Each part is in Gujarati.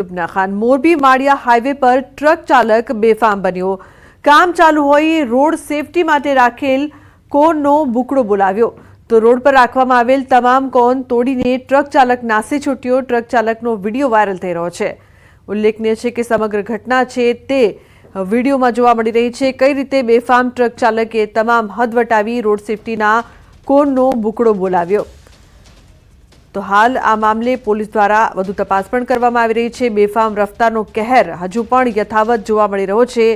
ના ખાન મોરબી માળિયા હાઈવે પર ટ્રક ચાલક બેફામ બન્યો. કામ ચાલુ હોય રોડ સેફટી માટે રાખેલ કોનનો બુકડો બોલાવ્યો. તો રોડ પર રાખવામાં આવેલ તમામ કોન તોડીને ટ્રક ચાલક નાસી છૂટ્યો. ટ્રક ચાલકનો વીડિયો વાયરલ થઈ રહ્યો છે. ઉલ્લેખનીય છે કે સમગ્ર ઘટના છે તે વિડીયોમાં જોવા મળી રહી છે. કઈ રીતે બેફામ ટ્રક ચાલકે તમામ હદ વટાવી રોડ સેફટીના કોનનો બુકડો બોલાવ્યો? તો હાલ આ મામલે પોલીસ દ્વારા વધુ તપાસ પણ કરવામાં આવી રહી છે. બેફામ રફતારનો કહેર હજુ પણ યથાવત જોવા મળી રહ્યો છે.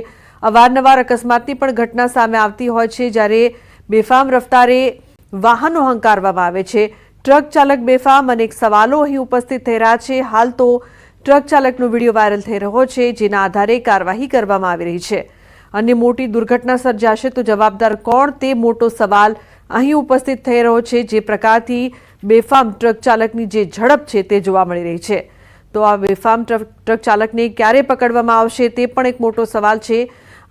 અવારનવાર અકસ્માતની પણ ઘટના સામે આવતી હોય છે જ્યારે બેફામ રફતારે વાહનો હંકારવામાં આવે છે. ટ્રક ચાલક બેફામ અનેક સવાલો અહીં ઉપસ્થિત થઈ રહ્યા છે. હાલ તો ટ્રક ચાલકનો વીડિયો વાયરલ થઈ રહ્યો છે, જેના આધારે કાર્યવાહી કરવામાં આવી રહી છે. અને મોટી દુર્ઘટના સર્જાશે તો જવાબદાર કોણ? તે મોટો સવાલ અહીં ઉપસ્થિત થઈ રહ્યો છે. જે પ્રકારથી બેફામ ટ્રક ચાલકની જે ઝડપ છે તે જોવા મળી રહી છે. તો આ બેફામ ટ્રક ચાલકને ક્યારે પકડવામાં આવશે તે પણ એક મોટો સવાલ છે.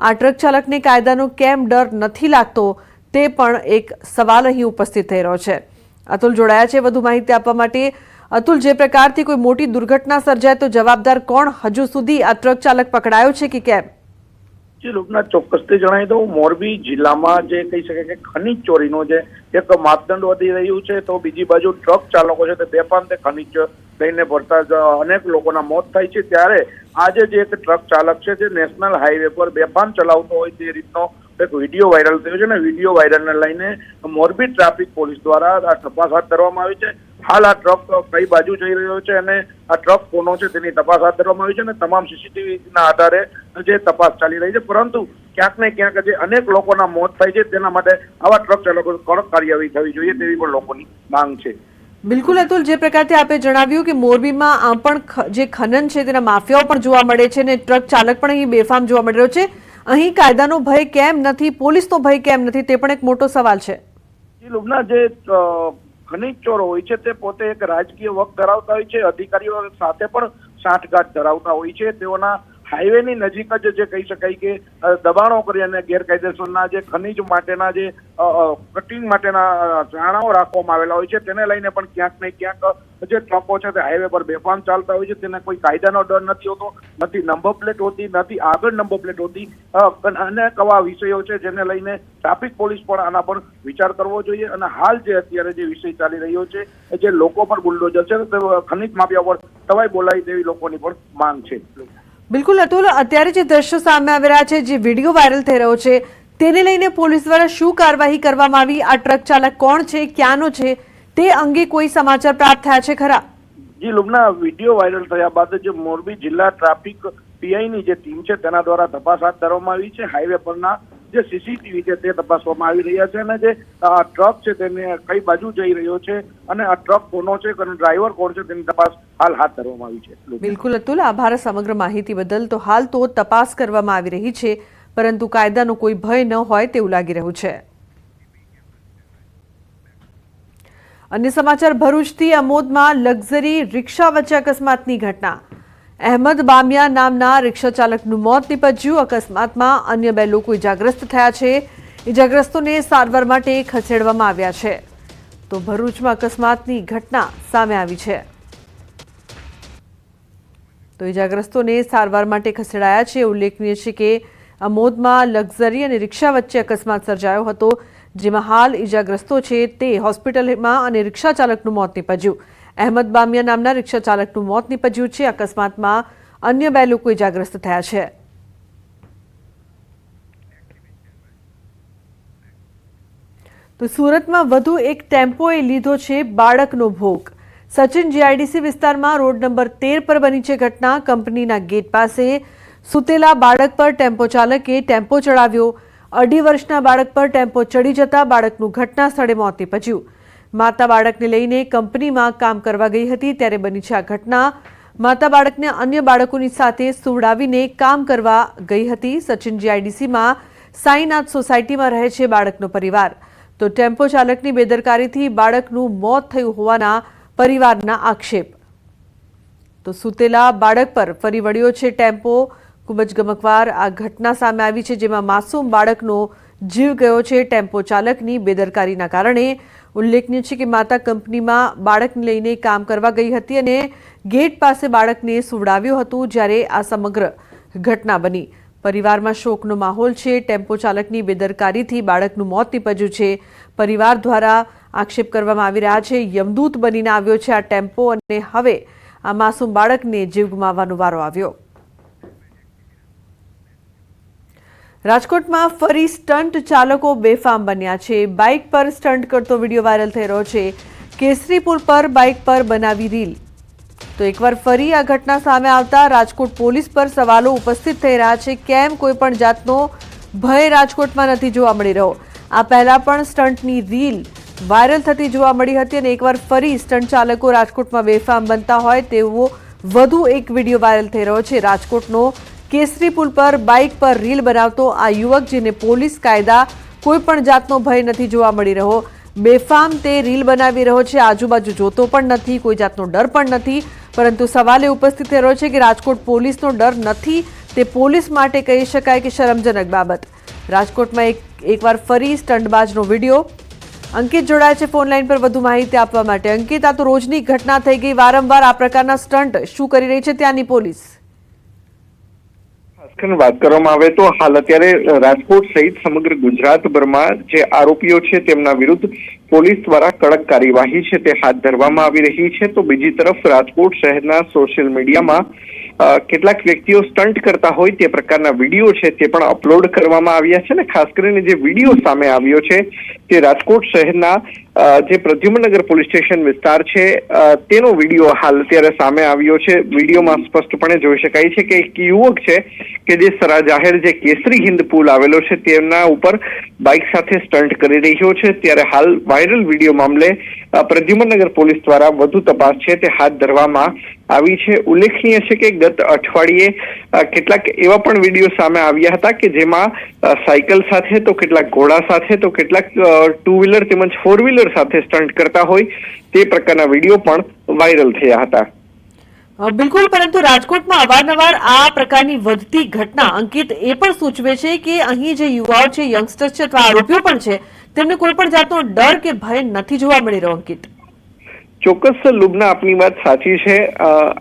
આ ટ્રક ચાલકને કાયદાનો કેમ ડર નથી લાગતો તે પણ એક સવાલ અહીં ઉપસ્થિત થઈ રહ્યો છે. અતુલ જોડાયા છે વધુ માહિતી આપવા માટે. અતુલ, જે પ્રકારથી કોઈ મોટી દુર્ઘટના સર્જાય તો જવાબદાર કોણ? હજુ સુધી આ ટ્રક ચાલક પકડાયો છે કે કેમ? જે, લોકનાથ, ચોક્કસથી જણાવી દઉં. મોરબી જિલ્લામાં જે કહી શકાય કે ખનીજ ચોરીનો જે એક માપદંડ વધી રહ્યું છે, તો બીજી બાજુ ટ્રક ચાલકો છે, તે બેફામ તે ખનીજ લઈને ભરતા અનેક લોકોના મોત થાય છે. ત્યારે આજે જે એક ટ્રક ચાલક છે, જે નેશનલ હાઈવે પર બેફામ ચલાવતો હોય તે રીતનો એક વીડિયો વાયરલ થયો છે ને વીડિયો વાયરલને લઈને મોરબી ટ્રાફિક પોલીસ દ્વારા આ તપાસ હાથ ધરવામાં આવી છે. હાલ આ ટ્રક કઈ બાજુ જઈ રહ્યો છે અને આ ટ્રક કોનો છે તેની તપાસ હાથ ધરવામાં આવી છે અને તમામ સીસીટીવીના આધારે જે તપાસ ચાલી રહી છે. પરંતુ ક્યાંક ને ક્યાંક જે અનેક લોકોના મોત થાય છે તેના માટે આવા ટ્રક ચાલકો કડક કાર્યવાહી થવી જોઈએ તેવી પણ લોકોની માંગ છે. બિલકુલ અતુલ જે પ્રકારથી આપે જણાવ્યું કે મોરબીમાં આ પણ જે ખનન છે તેના માફિયાઓ પણ જોવા મળે છે અને ટ્રક ચાલક પણ અહીં બેફામ જોવા મળી રહ્યો છે. અહીં કાયદાનો ભય કેમ નથી પોલીસનો ભય કેમ નથી તે પણ એક મોટો સવાલ છે. લુબના જે ખનીજ ચોર હોય છે તે પોતે એક રાજકીય વક ધરાવતા હોય છે અધિકારીઓ સાથે પણ સાંઠગાંઠ ધરાવતા હોય છે તેઓના હાઈવેની નજીક જ જે કહી શકાય કે દબાણો કરી અને ગેરકાયદેસરના જે ખનીજ માટેના જે કટિંગ માટેના ચાણાઓ રાખવામાં આવેલા હોય છે, તેને લઈને પણ ક્યાંક ને ક્યાંક જે ટ્રકો છે તે હાઈવે પર બેફામ ચાલતા હોય છે. તેને કોઈ કાયદાનો ડર નથી હોતો, નથી નંબર પ્લેટ હોતી, નથી આગળ નંબર પ્લેટ હોતી અને આવા વિષયો છે જેને લઈને ટ્રાફિક પોલીસ પણ આના પર વિચાર કરવો જોઈએ. અને હાલ જે અત્યારે જે વિષય ચાલી રહ્યો છે, જે લોકો પર બુલડોઝર છે ખનિજ ખનીજ માફિયા પર તવાઈ બોલાવી તેવી લોકોની પણ માંગ છે. બિલકુલ અતુલ, અત્યારે જે દ્રશ્યો સામે આવી રહ્યા છે, જે વીડિયો વાયરલ થઈ રહ્યો છે, તેને લઈને પોલીસ દ્વારા શું કાર્યવાહી કરવામાં આવી? આ ટ્રક ચાલક કોણ છે? ક્યાંનો છે? તે અંગે કોઈ સમાચાર પ્રાપ્ત થયા છે ખરા? જી, લુમના વીડિયો વાયરલ થયા બાદ જે મોરબી જિલ્લા ટ્રાફિક પીઆઈની જે ટીમ છે, તેના દ્વારા તપાસ હાથ ધરવામાં આવી છે. હાઈવે પરના જે સીસીટીવી છે તે તપાસવામાં આવી રહ્યા છે અને જે ટ્રક છે તેને કઈ બાજુ જઈ રહ્યો છે અને આ ટ્રક કોનો છે અને ડ્રાઈવર કોણ છે તેની તપાસ હાલ હાથ ધરવામાં આવી છે. બિલકુલ અતુલ, આભાર સમગ્ર માહિતી બદલ. તો હાલ તો તપાસ કરવામાં આવી રહી છે, પરંતુ કાયદાનો કોઈ ભય ન હોય તેવું લાગી રહ્યું છે. અન્ય સમાચાર, ભરૂચથી અમોદમાં લક્ઝરી રિક્ષા વચ્ચે અકસ્માતની ઘટના. અહેમદ બામિયા નામના રિક્ષા ચાલકનું મોત નીપજ્યું. અકસ્માતમાં અન્ય બે લોકો ઇજાગ્રસ્ત થયા છે. ઇજાગ્રસ્તોને સારવાર માટે ખસેડવામાં આવ્યા છે. તો ભરૂચમાં અકસ્માતની ઘટના સામે આવી છે. તો ઇજાગ્રસ્તોને સારવાર માટે ખસેડાયા છે. ઉલ્લેખનીય છે કે અમોદમાં લક્ઝરી અને રિક્ષા વચ્ચે અકસ્માત સર્જાયો હતો, જેમાં હાલ ઇજાગ્રસ્તો છે તે હોસ્પિટલમાં અને રિક્ષા ચાલકનું મોત નીપજ્યું. અહેમદ બામિયા નામના રિક્ષા ચાલકનું મોત નીપજ્યું છે. અકસ્માતમાં અન્ય બે લોકો ઇજાગ્રસ્ત થયા છે. તો સુરતમાં વધુ એક ટેમ્પોએ લીધો છે બાળકનો ભોગ. સચિન જીઆઈડીસી વિસ્તારમાં રોડ નંબર તેર પર બની છે ઘટના. કંપનીના ગેટ પાસે સુતેલા બાળક પર ટેમ્પો ચાલકે ટેમ્પો ચડાવ્યો. અઢી વર્ષના બાળક પર ટેમ્પો ચડી જતા બાળકનું ઘટના સ્થળે મોત નીપજ્યું. માતા બાળકને લઈને કંપનીમાં કામ કરવા ગઈ હતી ત્યારે બની છે આ ઘટના. માતા બાળકને અન્ય બાળકોની સાથે સુવડાવીને કામ કરવા ગઈ હતી. સચિન જીઆઈડીસીમાં સાંઈનાથ સોસાયટીમાં રહે છે બાળકનો પરિવાર. તો ટેમ્પો ચાલકની બેદરકારીથી બાળકનું મોત થયું હોવાના પરિવારના આક્ષેપ. તો સુતેલા બાળક પર ફરી વળ્યો છે ટેમ્પો. ખૂબ જ ગમકવાર આ ઘટના સામે આવી છે, જેમાં માસૂમ બાળકનો જીવ ગયો છે. ટેમ્પો ચાલકની બેદરકારીના કારણે ઉલ્લેખનીય છે કે માતા કંપનીમાં બાળકને લઈને કામ કરવા ગઈ હતી અને ગેટ પાસે બાળકને સુવડાવ્યું હતું જ્યારે આ સમગ્ર ઘટના બની. પરિવારમાં શોકનો માહોલ છે. ટેમ્પો ચાલકની બેદરકારીથી બાળકનું મોત નીપજ્યું છે. પરિવાર દ્વારા આક્ષેપ કરવામાં આવી રહ્યા છે. યમદૂત બનીને આવ્યો છે આ ટેમ્પો અને હવે આ માસૂમ બાળકને જીવ ગુમાવવાનો વારો આવ્યો. રાજકોટમાં ફરી સ્ટન્ટ ચાલકો બેફામ બન્યા છે. બાઇક પર સ્ટન્ટ કરતો વીડિયો વાયરલ થઈ રહ્યો છે. કેસરીપુર પર બાઇક પર બનાવી રીલ. તો એકવાર ફરી આ ઘટના સામે આવતા રાજકોટ પોલીસ પર સવાલો ઉપસ્થિત થઈ રહ્યા છે. કેમ કોઈ પણ જાતનો ભય રાજકોટમાં નથી જોવા મળી રહ્યો? આ પહેલાં પણ સ્ટન્ટની રીલ વાયરલ થતી જોવા મળી હતી અને એકવાર ફરી સ્ટન્ટ ચાલકો રાજકોટમાં બેફામ બનતા હોય તેવો વધુ એક વીડિયો વાયરલ થઈ રહ્યો છે. રાજકોટનો કેસરી પુલ પર બાઇક પર રીલ બનાવતો આ યુવક, જેને પોલીસ કાયદા કોઈ પણ જાતનો ભય નથી જોવા મળી રહ્યો. બેફામ તે રીલ બનાવી રહ્યો છે. આજુબાજુ જોતો પણ નથી, કોઈ જાતનો ડર પણ નથી. પરંતુ સવાલ એ ઉપસ્થિત થઈ રહ્યો છે કે રાજકોટ પોલીસનો ડર નથી. તે પોલીસ માટે કહી શકાય કે શરમજનક બાબત. રાજકોટમાં એક, એકવાર ફરી સ્ટંટબાજનો વીડિયો. અંકિત જોડાય છે ફોન લાઈન પર વધુ માહિતી આપવા માટે. અંકિત, આ તો રોજની ઘટના થઈ ગઈ. વારંવાર આ પ્રકારના સ્ટન્ટ શું કરી રહી છે ત્યાંની પોલીસ? ખાસ વાત કરવામાં આવે તો હાલ અત્યારે રાજકોટ સહિત સમગ્ર ગુજરાતભરમાં જે આરોપીઓ છે તેમના વિરુદ્ધ પોલીસ દ્વારા કડક કાર્યવાહી છે તે હાથ ધરવામાં આવી રહી છે. તો બીજી તરફ રાજકોટ શહેરના સોશિયલ મીડિયામાં કેટલાક વ્યક્તિઓ સ્ટન્ટ કરતા હોય તે પ્રકારના વીડિયો છે તે પણ અપલોડ કરવામાં આવ્યા છે ને ખાસ કરીને જે વીડિયો સામે આવ્યો છે તે રાજકોટ શહેરના જે પ્રદ્યુમનગર પોલીસ સ્ટેશન વિસ્તાર છે તેનો વીડિયો હાલ અત્યારે સામે આવ્યો છે. વિડીયોમાં સ્પષ્ટપણે જોઈ શકાય છે કે એક યુવક છે, કે જે સરા જાહેર જે કેસરી હિન્દ પુલ આવેલો છે, તેમના ઉપર બાઇક સાથે સ્ટન્ટ કરી રહ્યો છે. ત્યારે હાલ વાયરલ વીડિયો મામલે પ્રદ્યુમનગર પોલીસ દ્વારા વધુ તપાસ છે તે હાથ ધરવામાં આવી છે. ઉલ્લેખનીય છે કે ગત અઠવાડિયે કેટલાક એવા પણ વીડિયો સામે આવ્યા હતા કે જેમાં સાયકલ સાથે, તો કેટલાક ઘોડા સાથે, તો કેટલાક ટુ વ્હીલર તેમજ ફોર વ્હીલર સાથે સ્ટન્ટ કરતા હોય, તે પ્રકારના વીડિયો પણ વાયરલ થયા હતા. બિલકુલ, પરંતુ રાજકોટમાં અવારનવાર આ પ્રકારની વધતી ઘટના અંકિત એ પણ સૂચવે છે કે અહીં જે યુવાઓ છે યંગસ્ટર્સ છે, અથવા આરોપીઓ પણ છે, તેમને કોઈ પણ જાતનો ડર કે ભય નથી જોવા મળી રહ્યો અંકિત. ચોક્કસ લુબના આપની વાત સાચી છે.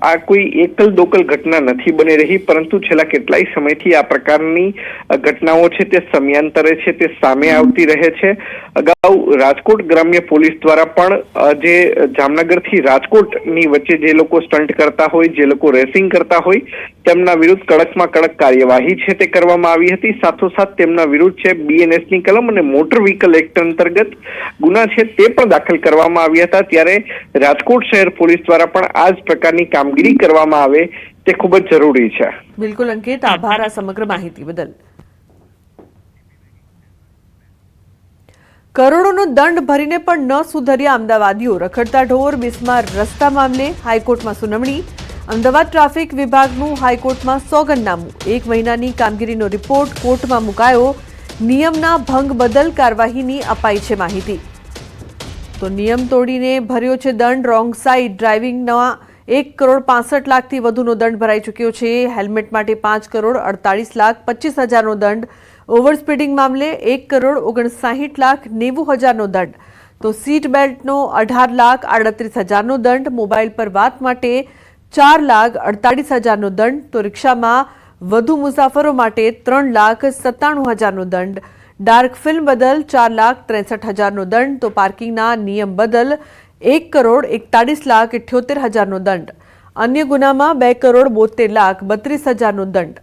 આ કોઈ એકલ દોકલ ઘટના નથી બની રહી પરંતુ છેલ્લા કેટલાય સમયથી આ પ્રકારની ઘટનાઓ છે તે સમયાંતરે છે તે સામે આવતી રહે છે. અગાઉ રાજકોટ ગ્રામ્ય પોલીસ દ્વારા પણ જે જામનગરથી રાજકોટની વચ્ચે જે લોકો સ્ટન્ટ કરતા હોય જે લોકો રેસિંગ કરતા હોય તેમના વિરુદ્ધ કડકમાં કડક કાર્યવાહી છે તે કરવામાં આવી હતી. સાથોસાથ તેમના વિરુદ્ધ છે બીએનએસની કલમ અને મોટર વ્હીકલ એક્ટ અંતર્ગત ગુના છે તે પણ દાખલ કરવામાં આવ્યા હતા. ત્યારે રાજકોટ શહેર પોલીસ દ્વારા પણ આ જ પ્રકારની કામગીરી કરવામાં આવે તે ખૂબ જ જરૂરી છે. બિલકુલ, અંકિત આભાર આ સમગ્ર માહિતી બદલ. કરોડોનો દંડ ભરીને પણ ન સુધર્યા અમદાવાદીઓ. રખડતા ઢોર, બિસ્માર રસ્તા મામલે હાઈકોર્ટમાં સુનાવણી. અમદાવાદ ટ્રાફિક વિભાગનું હાઈકોર્ટમાં સોગંદનામું. એક મહિનાની કામગીરીનો રિપોર્ટ કોર્ટમાં મુકાયો. નિયમના ભંગ બદલ કાર્યવાહીની અપાઈ છે માહિતી. તો નિયમ તોડીને ભર્યો છે દંડ. રોંગ સાઈડ ડ્રાઇવિંગના એક કરોડ પાસઠ લાખથી વધુનો દંડ ભરાઈ ચૂક્યો છે. હેલ્મેટ માટે પાંચ કરોડ અડતાલીસ લાખ પચીસ હજારનો દંડ. ઓવરસ્પીડિંગ મામલે એક કરોડ ઓગણસાહીઠ લાખ નેવું હજારનો દંડ. તો સીટ બેલ્ટનો અઢાર લાખ આડત્રીસ હજારનો દંડ. મોબાઈલ પર વાત માટે ચાર લાખ અડતાલીસ હજારનો દંડ. તો રિક્ષામાં વધુ મુસાફરો માટે ત્રણ લાખ સત્તાણું હજારનો દંડ. ડાર્ક ફિલ્મ બદલ ચાર લાખ ત્રેસઠ હજારનો દંડ, તો પાર્કિંગના નિયમ બદલ એક કરોડ એકતાળીસ લાખ ઇઠ્યોતેર હજારનો દંડ. અન્ય ગુનામાં બે કરોડ બોતેર લાખ બત્રીસ હજારનો દંડ.